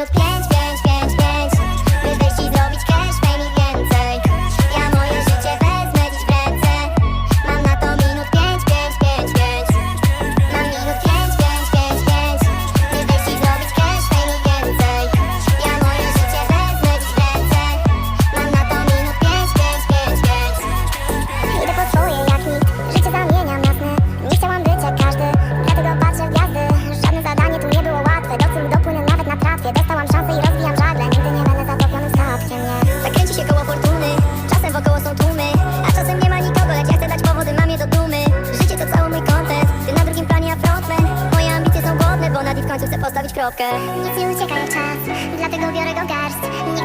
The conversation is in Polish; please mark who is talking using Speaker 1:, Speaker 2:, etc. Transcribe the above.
Speaker 1: no plans. ponad i w końcu chcę postawić kropkę.
Speaker 2: Nic nie ucieka jak czas, dlatego biorę go garść.